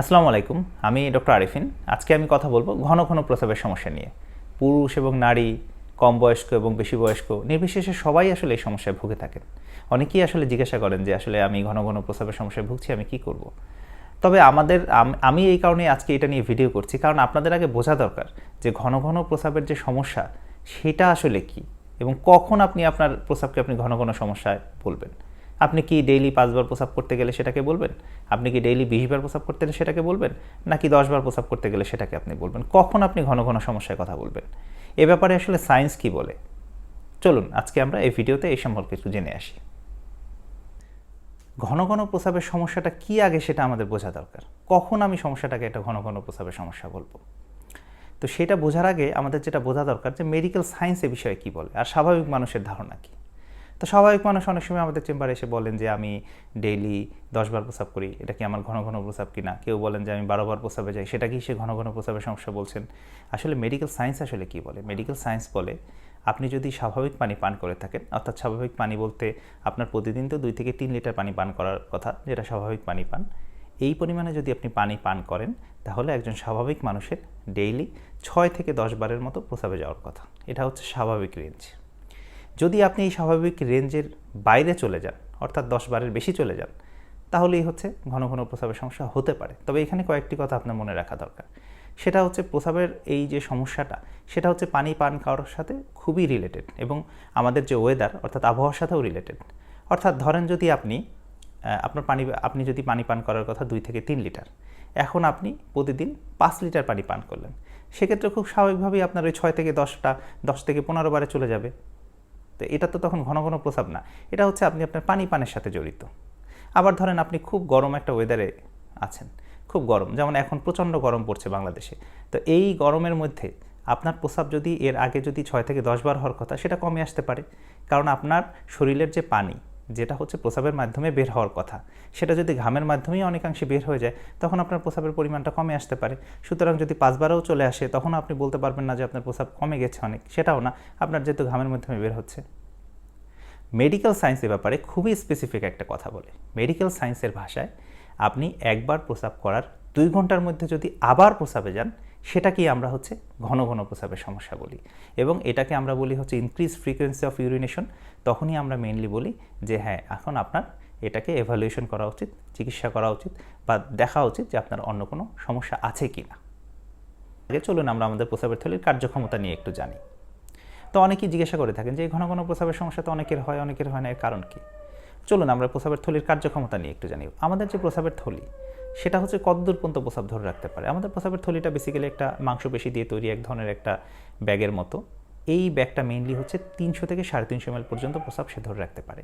আসসালামু আলাইকুম, আমি ডক্টর আরিফিন। আজকে আমি কথা বলব ঘন ঘন প্রস্রাবের সমস্যা নিয়ে। পুরুষ এবং নারী, কম বয়স্ক এবং বেশি বয়স্ক, নির্বিশেষে সবাই আসলে এই সমস্যায় ভুগে থাকেন। অনেকেই আসলে জিজ্ঞাসা করেন যে, আসলে আমি ঘন ঘন প্রস্রাবের সমস্যায় ভুগছি, আমি কি করব। তবে আমাদের, আমি এই কারণে আজকে এটা নিয়ে ভিডিও করছি, কারণ আপনাদের আগে বোঝা দরকার যে, ঘন ঘন প্রস্রাবের যে সমস্যা, সেটা আসলে কি? এবং কখন আপনি আপনার প্রস্রাবকে আপনি ঘন ঘন সমস্যায় বলবেন আপনি কি ডেইলি পাঁচবার প্রস্রাব করতে গেলে সেটাকে বলবেন? আপনি কি ডেইলি বিশবার প্রস্রাব করতে গেলে সেটাকে বলবেন? নাকি দশবার প্রস্রাব করতে গেলে সেটাকে আপনি বলবেন? কখন আপনি ঘন ঘন সমস্যায় কথা বলবেন? এ ব্যাপারে আসলে সায়েন্স কি বলে? চলুন, আজকে আমরা এই ভিডিওতে এই সম্পর্কে একটু জেনে আসি। ঘন ঘন প্রস্রাবের সমস্যাটা কি আগে সেটা আমাদের বোঝা দরকার। কখন আমি সমস্যাটাকে একটা ঘন ঘন প্রস্রাবের সমস্যা বলব? তো সেটা বোঝার আগে আমাদের যেটা বোঝা দরকার যে মেডিকেল সায়েন্স এ বিষয়ে কী বলে? আর স্বাভাবিক মানুষের ধারণা কী? তো স্বাভাবিক মানুষ অনেক সময় আমাদের চেম্বারে এসে বলেন যে, আমি ডেইলি দশবার প্রস্রাব করি। এটা কি আমার ঘন ঘন প্রস্রাব কিনা? কেউ বলেন যে, আমি বারোবার প্রস্রাবে যাই। সেটা কি সে ঘন ঘন প্রস্রাবের সমস্যা বলছেন? আসলে মেডিকেল সায়েন্স আসলে কি বলে? মেডিকেল সায়েন্স বলে, আপনি যদি স্বাভাবিক পানি পান করে থাকেন, অর্থাৎ স্বাভাবিক পানি বলতে আপনার প্রতিদিন তো দুই থেকে তিন লিটার পানি পান করার কথা, যেটা স্বাভাবিক পানি পান, এই পরিমাণে যদি আপনি পানি পান করেন, তাহলে একজন স্বাভাবিক মানুষের ডেইলি ছয় থেকে দশ বারের মতো প্রস্রাবে যাওয়ার কথা। এটা হচ্ছে স্বাভাবিক রেঞ্জ যদি আপনি এই স্বাভাবিক রেঞ্জের বাইরে চলে যান, অর্থাৎ দশ বারের বেশি চলে যান, তাহলেই হচ্ছে ঘন ঘন প্রস্রাবের সমস্যা হতে পারে। তবে এখানে কয়েকটি কথা আপনার মনে রাখা দরকার। সেটা হচ্ছে প্রস্রাবের এই যে সমস্যাটা, সেটা হচ্ছে পানি পান খাওয়ার সাথে খুবই রিলেটেড এবং আমাদের যে ওয়েদার অর্থাৎ আবহাওয়ার সাথেও রিলেটেড অর্থাৎ ধরেন যদি আপনি আপনার পানি, আপনি যদি পানি পান করার কথা দুই থেকে তিন লিটার, এখন আপনি প্রতিদিন পাঁচ লিটার পানি পান করলেন। সেক্ষেত্রে খুব স্বাভাবিকভাবেই আপনার ওই ছয় থেকে দশটা, দশ থেকে পনেরো বারে চলে যাবে। তো এটা তো তখন ঘন ঘন প্রস্রাব না। এটা হচ্ছে আপনি আপনার পানি পানের সাথে জড়িত। আবার ধরেন আপনি খুব গরম একটা ওয়েদারে আছেন। খুব গরম, যেমন এখন প্রচণ্ড গরম পড়ছে বাংলাদেশে। তো এই গরমের মধ্যে আপনার প্রস্রাব যদি এর আগে যদি ছয় থেকে দশ বার হওয়ার কথা, সেটা কমে আসতে পারে। কারণ আপনার শরীরের যে পানি যেটা হচ্ছে প্রস্রাবের মাধ্যমে বের হওয়ার কথা। সেটা যদি ঘামের মাধ্যমেই অনেকাংশে বের হয়ে যায়, তখন আপনার প্রস্রাবের পরিমাণটা কমে আসতে পারে। সুতরাং যদি পাঁচবারও চলে আসে, তখন আপনি বলতে পারবেন না যে আপনার প্রস্রাব কমে গেছে অনেক। সেটাও না, আপনার যেহেতু ঘামের মাধ্যমে বের হচ্ছে। মেডিকেল সায়েন্সের ব্যাপারে খুবই স্পেসিফিক একটা কথা বলে। মেডিকেল সায়েন্সের ভাষায় আপনি একবার প্রস্রাব করার দুই ঘণ্টার মধ্যে যদি আবার প্রস্রাবে যান সেটাকেই আমরা হচ্ছে ঘন ঘন প্রস্রাবের সমস্যা বলি। এবং এটাকে আমরা বলি হচ্ছে ইনক্রিজ ফ্রিকোয়েন্সি অফ ইউরিনেশন তখনই আমরা মেইনলি বলি যে হ্যাঁ এখন আপনার এটাকে এভালুয়েশন করা উচিত, চিকিৎসা করা উচিত বা দেখা উচিত যে আপনার অন্য কোনো সমস্যা আছে কি না আগে চলুন আমরা আমাদের প্রস্রাবের থলির কার্যক্ষমতা নিয়ে একটু জানি। তো অনেকেই জিজ্ঞাসা করে থাকেন যে ঘন ঘন প্রস্রাবের সমস্যা তো অনেকের হয় অনেকের হয় না, এর কারণ কি? চলুন আমরা প্রস্রাবের থলির কার্যক্ষমতা নিয়ে একটু জানি। আমাদের যে প্রস্রাবের থলি সেটা হচ্ছে কতদূর পর্যন্ত প্রস্রাব ধরে রাখতে পারে। আমাদের প্রস্রাবের থলিটা বেসিক্যালি একটা মাংসপেশি দিয়ে তৈরি এক ধরনের একটা ব্যাগের মতো। এই ব্যাগটা মেইনলি হচ্ছে তিনশো থেকে সাড়ে তিনশো এমএল পর্যন্ত প্রস্রাব সে ধরে রাখতে পারে।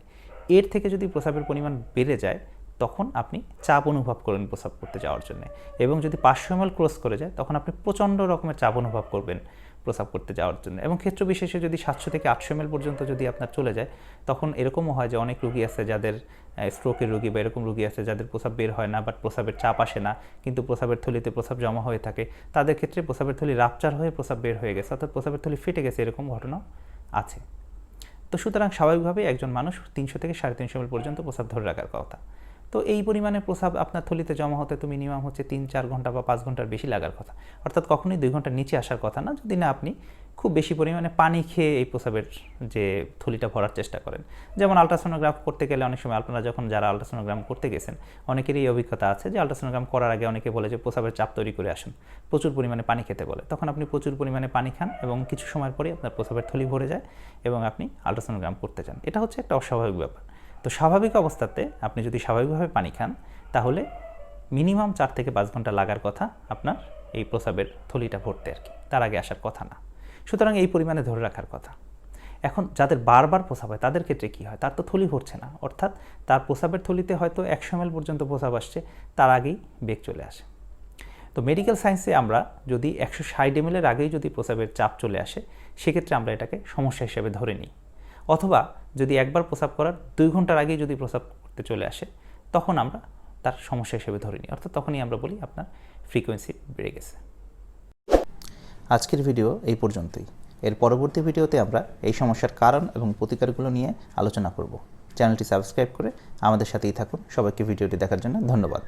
এর থেকে যদি প্রস্রাবের পরিমাণ বেড়ে যায়, তখন আপনি চাপ অনুভব করেন প্রস্রাব করতে যাওয়ার জন্য। এবং যদি পাঁচশো এমএল ক্রস করে যায়, তখন আপনি প্রচণ্ড রকমের চাপ অনুভব করবেন। প্রস্রাব করতে যাওয়ার জন্য। এবং ক্ষেত্র বিশেষে যদি সাতশো থেকে আটশো এমএল পর্যন্ত যদি আপনার চলে যায়, তখন এরকমও হয় যে অনেক রুগী আছে যাদের স্ট্রোকের রুগী বা এরকম রুগী আছে যাদের প্রস্রাব বের হয় না বাট প্রস্রাবের চাপ আসে না, কিন্তু প্রস্রাবের থলিতে প্রস্রাব জমা হয়ে থাকে, তাদের ক্ষেত্রে প্রস্রাবের থলি রাপচার হয়ে প্রস্রাব বের হয়ে গেছে, অর্থাৎ প্রস্রাবের থলি ফেটে গেছে এরকম ঘটনা আছে। তো সুতরাং স্বাভাবিকভাবেই একজন মানুষ তিনশো থেকে সাড়ে তিনশো এমএল পর্যন্ত প্রস্রাব ধরে রাখার কথা। তো এই পরিমাণে প্রস্রাব আপনার থলিতে জমা হতে তো মিনিমাম হচ্ছে তিন, চার ঘণ্টা বা পাঁচ ঘণ্টার বেশি লাগার কথা। অর্থাৎ কখনোই দুই ঘণ্টার নিচে আসার কথা না, যদি না আপনি খুব বেশি পরিমাণে পানি খেয়ে এই প্রস্রাবের যে থলিটা ভরার চেষ্টা করেন। যেমন আলট্রাসোনোগ্রাফ করতে গেলে অনেক সময় আপনারা যখন যারা আলট্রাসোনোগ্রাম করতে গেছেন, অনেকেরই এই অভিজ্ঞতা আছে যে আলট্রাসোনোগ্রাম করার আগে অনেকে বলে যে প্রস্রাবের চাপ তৈরি করে আসুন, প্রচুর পরিমাণে পানি খেতে বলে। তখন আপনি প্রচুর পরিমাণে পানি খান এবং কিছু সময়ের পরে আপনার প্রস্রাবের থলি ভরে যায় এবং আপনি আলট্রাসোনোগ্রাম করতে চান এটা হচ্ছে একটা অস্বাভাবিক ব্যাপার। তো স্বাভাবিক অবস্থাতে আপনি যদি স্বাভাবিকভাবে পানি খান, তাহলে মিনিমাম চার থেকে পাঁচ ঘণ্টা লাগার কথা আপনার এই প্রস্রাবের থলিটা ভরতে আর কি। তার আগে আসার কথা না। সুতরাং এই পরিমাণে ধরে রাখার কথা। এখন যাদের বারবার প্রস্রাব হয়, তাদের ক্ষেত্রে কী হয়? তার তো থলি ভরছে না। অর্থাৎ তার প্রস্রাবের থলিতে হয়তো একশো এমএল পর্যন্ত প্রস্রাব আসছে, তার আগেই বেগ চলে আসে। তো মেডিকেল সায়েন্সে আমরা যদি একশো ষাট এমএলের আগেই যদি প্রস্রাবের চাপ চলে আসে, সেক্ষেত্রে আমরা এটাকে সমস্যা হিসেবে ধরে নিই। অথবা যদি একবার প্রস্রাব করার দুই ঘণ্টার আগেই যদি প্রস্রাব করতে চলে আসে, তখন আমরা তার সমস্যা হিসেবে ধরে নিই। অর্থাৎ তখনই আমরা বলি আপনার ফ্রিকোয়েন্সি বেড়ে গেছে। আজকের ভিডিও এই পর্যন্তই। এর পরবর্তী ভিডিওতে আমরা এই সমস্যার কারণ এবং প্রতিকারগুলো নিয়ে আলোচনা করব। চ্যানেলটি সাবস্ক্রাইব করে আমাদের সাথেই থাকুন। সবাইকে ভিডিওটি দেখার জন্য ধন্যবাদ।